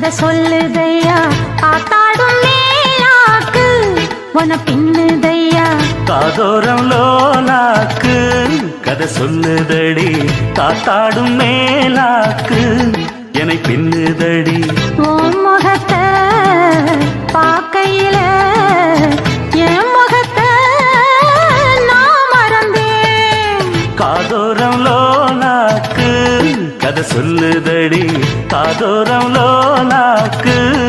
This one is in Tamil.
கதை சொல்லுதையா? ஆத்தாடும் மேலாக்கு. உன பின்னுதையா? காதோரம் லோலாக்கு. கதை சொல்லுதடி காத்தாடும் மேலாக்கு. என்னை பின்னுதடி. உன் முகத்தை பார்க்கையில என் முகத்தை நான் மறந்தேன். காதோரம் லோலாக்கு. கதை சொல்லுதடி. காதோரம் நாக்கு